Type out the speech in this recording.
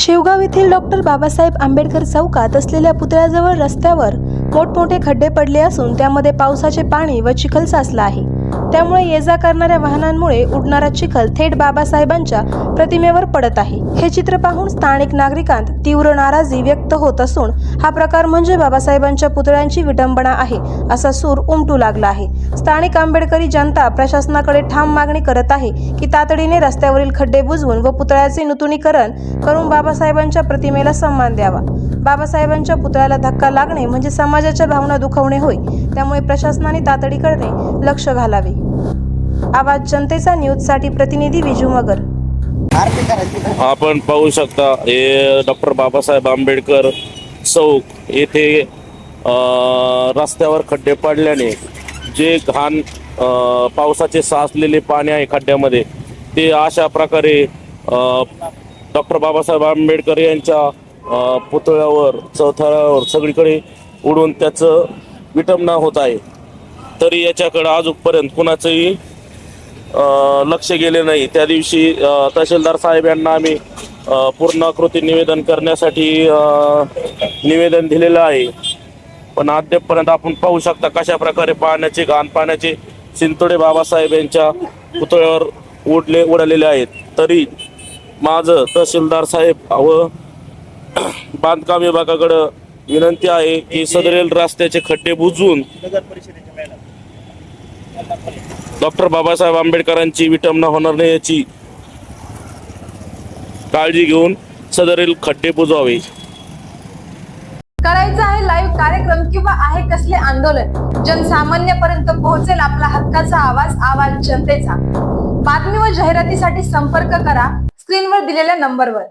शेवगाव येथील डॉक्टर बाबासाहेब आंबेडकर चौकात असलेल्या पुतळ्याजवळ रस्त्यावर मोठमोठे खड्डे पडले असून त्यामध्ये पावसाचे पाणी व चिखल साचला आहे. त्यामुळे ये जा करणाऱ्या वाहनांमुळे उडणारा चिखल थेट बाबासाहेबांच्या प्रतिमेवर पडत आहे. हे चित्र पाहून स्थानिक नागरिकांत तीव्र नाराजी व्यक्त होत असून हा प्रकार म्हणजे बाबासाहेबांच्या पुतळ्यांची विटंबना आहे असा सूर उमटू लागला आहे. स्थानिक आंबेडकरी जनता प्रशासनाकडे ठाम मागणी करत आहे की तातडीने रस्त्यावरील खड्डे बुजवून व पुतळ्याचे नूतनीकरण करून बाबासाहेबांच्या प्रतिमेला सन्मान द्यावा. बाबासाहेबांच्या पुतळ्याला धक्का लागणे म्हणजे समाजाच्या भावना दुखवणे होय त्यामुळे प्रशासनाने तातडीकडे लक्ष घालावे. आवाज जनतेचा न्यूजसाठी प्रतिनिधी विजू मगर. आपण पाहू शकता हे डॉक्टर बाबासाहेब आंबेडकर चौक येथे रस्त्यावर खड्डे पडल्याने जे घाण पावसाचे साचलेले पाणी आहे खड्ड्यामध्ये ते अशा प्रकारे डॉक्टर बाबासाहेब आंबेडकर यांच्या पुतळ्यावर चौथळ्यावर सगळीकडे उडून त्याचं विटंबना होत आहे. तरी याच्याकडं अजूनपर्यंत कुणाचंही लक्ष गेले नाही. त्या दिवशी तहसीलदार साहेब यांना आम्ही पूर्ण कृती निवेदन करण्यासाठी निवेदन दिलेलं आहे. पण अद्यापपर्यंत आपण पाहू शकता कशा प्रकारे पाण्याचे घाण पाण्याचे सिंतोडे बाबासाहेब यांच्या पुतळ्यावर उडले उडालेले आहेत. तरी माझं तहसीलदार साहेब व बांधकाम विभागाकडं विनंती आहे की सदरेल रस्त्याचे खड्डे बुजवून डॉक्टर बाबासाहेब आंबेडकरांची विटंबना होणार नाही याची काळजी घेऊन सदरील खड्डे बुजवावे. करायचं आहे लाईव्ह कार्यक्रम किंवा आहे कसले आंदोलन? जनसामान्यपर्यंत पोहोचेल आपला हक्काचा आवाज आवाज जनतेचा. बातमी व जाहिरातीसाठी संपर्क करा. स्क्रीनवर दिलेल्या नंबरवर.